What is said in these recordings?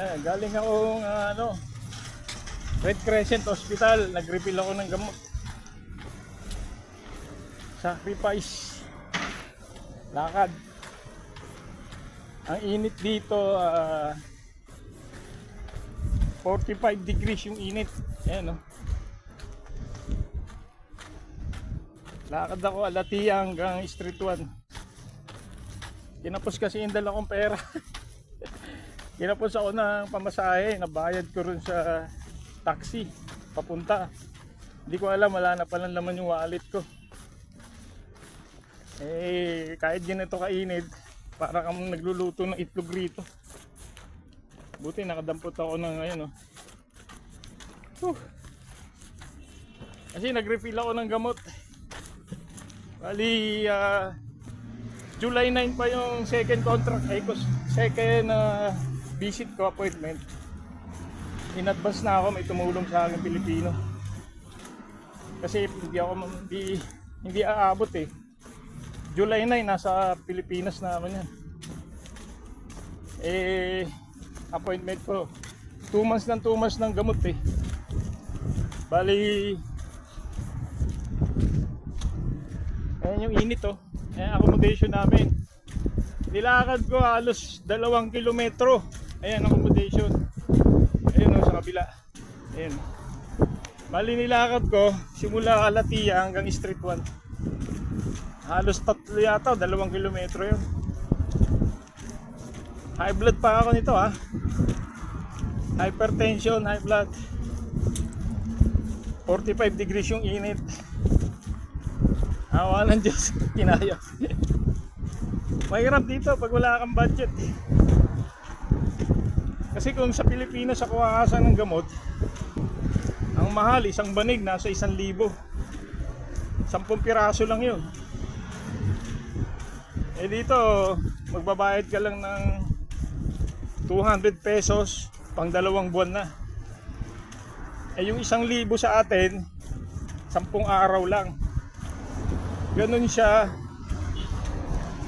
Eh, galing akong ah, ano, Red Crescent Hospital. Nag-refill ako ng gamot. Sacrifice. Lakad. Ang init dito, ah, 45 degrees yung init. Ayan, no? Lakad ako Alatia hanggang Street 1. Kinapos kasi yung dala kong pera. Kinapos ako ng pamasahe, nabayad ko rin sa taxi papunta. Hindi ko alam, wala na palang laman yung wallet ko. Eh, kahit ganito kainit, para kang nagluluto ng itlog rito. Buti nakadampot ako ng ngayon, oh. Whew. Kasi nag-refill ako ng gamot. Bali, ah, July 9 pa yung second contract ay ko second ah, visit ko appointment. In advance na ako may tumulong sa akin Pilipino. Kasi hindi ako hindi hindi aabot eh. July 9 nasa Pilipinas na ako niyan. Eh appointment ko 2 months ng 2 months ng gamot eh. Bali Ayan yung init oh. Ayan accommodation namin. Nilakad ko halos dalawang kilometro. Ayan ang accommodation. Ayan oh, sa kabila. Ayan. Bali nilakad ko simula Alatia hanggang Street 1. Halos tatlo yata, dalawang kilometro yun. High blood pa ako nito ha. Hypertension, high blood. 45 degrees yung init. Awa ng Diyos, kinaya. Mahirap dito pag wala kang budget. Kasi kung sa Pilipinas ako aasa ng gamot, ang mahal, isang banig nasa isang libo. Sampung piraso lang yun. Eh dito, magbabayad ka lang ng 200 pesos pang dalawang buwan na. Eh yung isang libo sa atin, sampung araw lang. Ganun siya.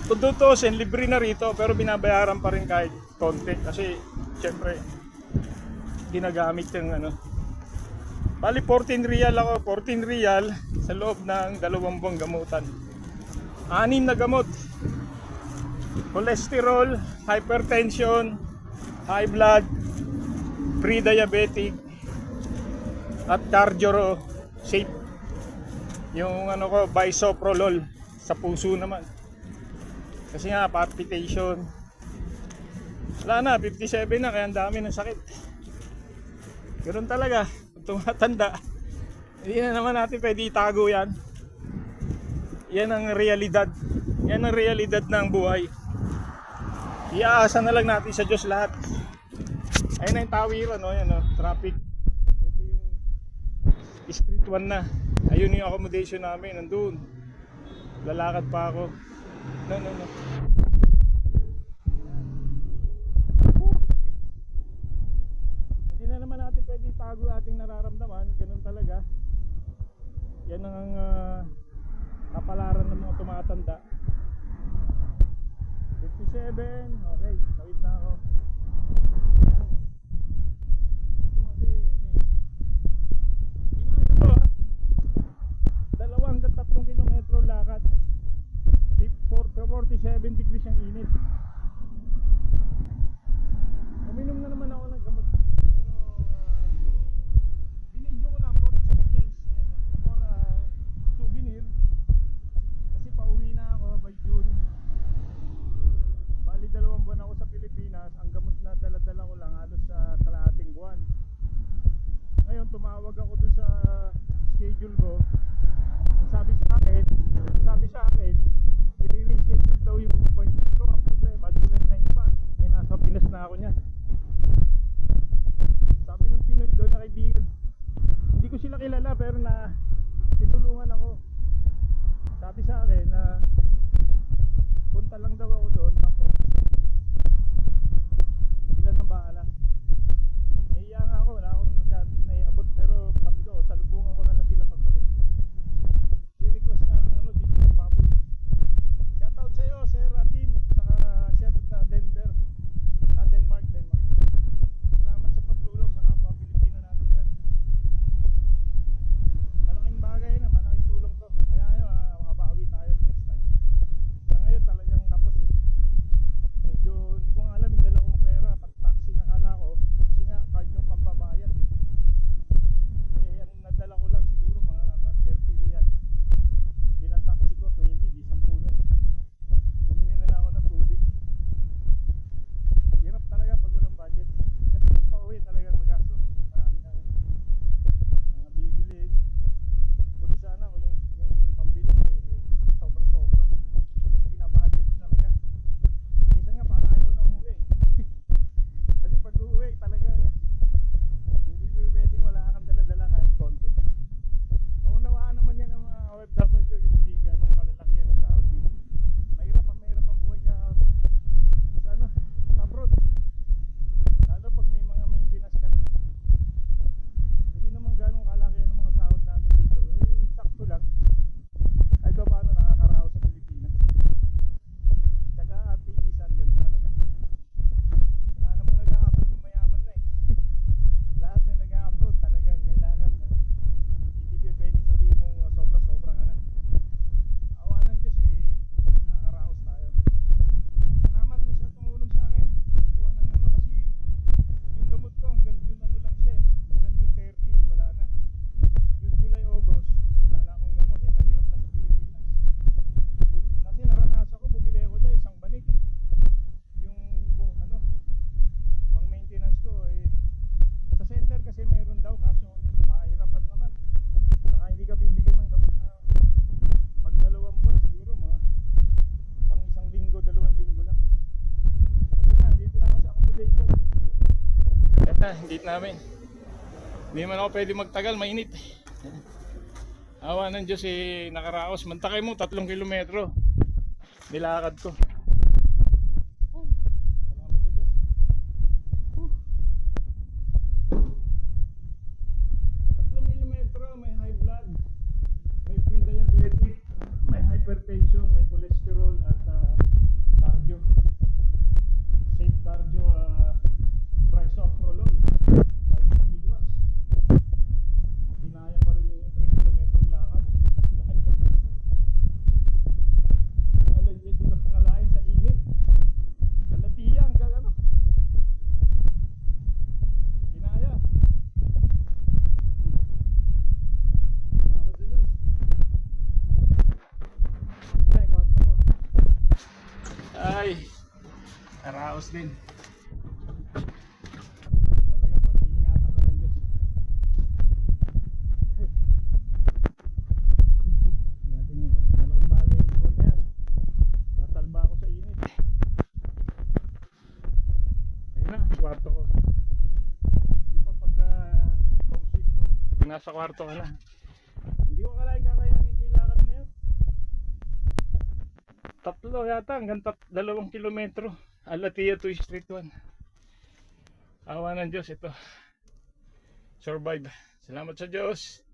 Kung tutusin, libre na rito pero binabayaran pa rin kahit konti kasi syempre ginagamit yung ano. Bali 14 real ako, 14 real sa loob ng dalawang buwang gamutan. Anim na gamot. Cholesterol, hypertension, high blood, pre-diabetic, at cardio safe. Yung ano ko, bisoprolol sa puso naman. Kasi nga, palpitation. Wala na, 57 na, kaya ang dami ng sakit. Ganun talaga, tumatanda. Hindi na naman natin pwede itago yan. Yan ang realidad. Yan ang realidad ng buhay. Iaasa na lang natin sa Diyos lahat. Ayun na yung tawiran, no? Yan, no? traffic. Ito yung street 1 na. Ayun yung accommodation namin, nandun. Lalakad pa ako. 来来来。напевно Hindi namin. Hindi man ako pwede magtagal, mainit. Awa ng Diyos eh, nakaraos. Mantakay mo, tatlong kilometro. Nilakad ko. Oh, salamat sa Diyos. Oh. Tatlong kilometro, may high blood, may pre-diabetic, may hypertension, may cholesterol at ah, cardio. Safe cardio uh, Brisoprolol 5 milligrams. Hinaya pa rin yung 3 kilometrong lakad. Layo. Alam niya, di ko kakalain sa init. Kalatiya hanggang ano. Hinaya. Salamat sa Diyos. Ay, kwarto ko. Ay, araos din. Talaga pag-iingatan ka ng Diyos. Ay. Ingatan nyo, malaking bagay yung drone na yan. Nasalba ako sa init. Ayun na, kwarto ko. Di pa pagka homesick mo, pag nasa kwarto ka na. Hindi ko kalahin kakayanin yung lakad na yun. Tatlo yata, hanggang tat dalawang kilometro. Alatia to Street 1. Awa ng Diyos ito. Survive. Salamat sa Diyos.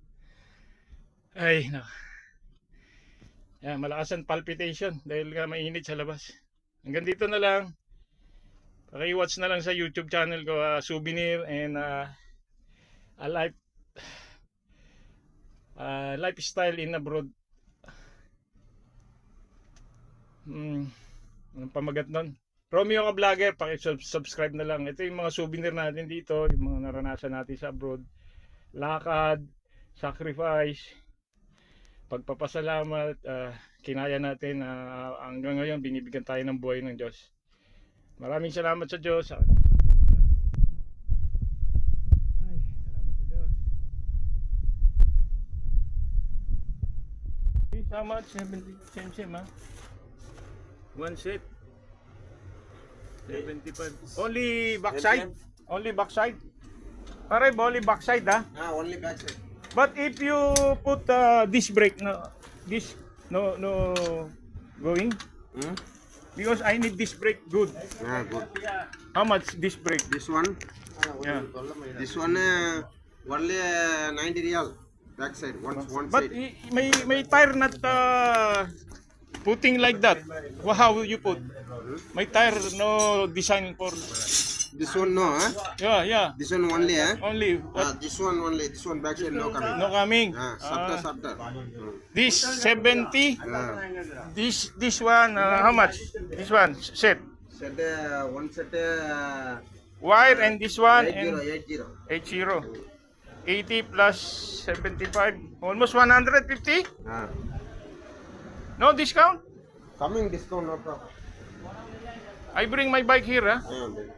Ay, no. Yan, malakasan palpitation dahil nga mainit sa labas. Hanggang dito na lang. Paki-watch na lang sa YouTube channel ko, ah, Souvenir and uh, a life ah, lifestyle in abroad. Hmm, anong pamagat nun? Romeo ka vlogger, paki-subscribe na lang. Ito yung mga souvenir natin dito, yung mga naranasan natin sa abroad. Lakad, sacrifice, pagpapasalamat, ah, kinaya natin na hanggang ngayon binibigyan tayo ng buhay ng Diyos. Maraming salamat sa Diyos. Ay, salamat sa Diyos. Okay, how much? 70 same same ha? One set. 75. Only backside? Only backside? Pare, only backside ha? Ah, only backside. But if you put uh, disc brake, no, disc, no, no, going, Hmm? because I need disc brake good. Ah, good. How much disc brake? This one, Yeah. this one uh, only uh, 90 real. Backside, one, one But side. i- may may tire not uh, putting like that. Well, how will you put? My tire no design for. This one no, huh? Yeah, yeah. This one only, huh? Only Ah, what? this one only. This one backside no coming. No coming. Ah, softer, Ah. Hmm. this 70. Ah. This this one uh, how much? This one set Set uh, one set uh, wire and this one 80, and 80. 80 80 plus 75 almost 150 Ah. No discount Coming discount, no problem. I bring my bike here ah. Ah, then.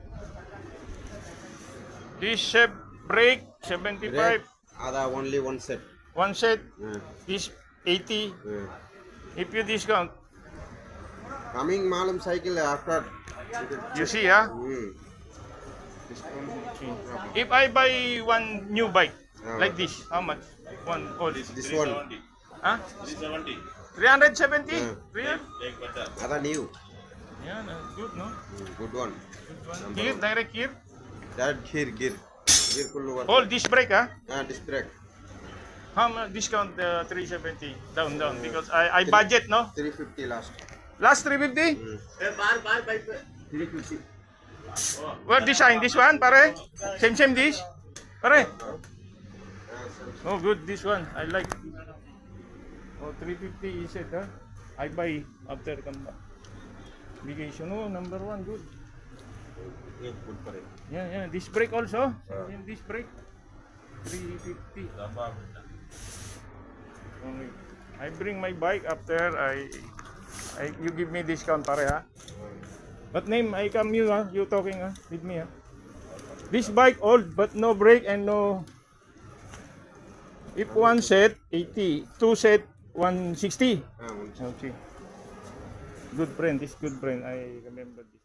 this chef brake 75 Red, Other only one set. one set Ah, this 80 ah. if you discount Coming Malam cycle after. you see ah Hmm. if I buy one new bike Ah. like this how much one all this This one. huh 370. 370 Yeah. real Take better. Other new. yeah no, good no Hmm, Good one. good one gear one. direct gear That gear, gear. Gear full over. all disc brake ah Ah, disc brake. How much discount uh, 370 down down because I I budget no 350 last. last 350 Hmm. 350. what design this one pare same same this pare oh good this one I like oh 350 is it huh I buy after come back. Oh number one good. Yeah, good for it. yeah yeah this brake also? Same this brake 350 Ramba. only I bring my bike after I I you give me discount pare ha? But name I come you ha? You talking ha? With me ha? This bike old but no brake and no If one set 80 two set 160 Ah, one set. Okay. Good friend this good friend I remember this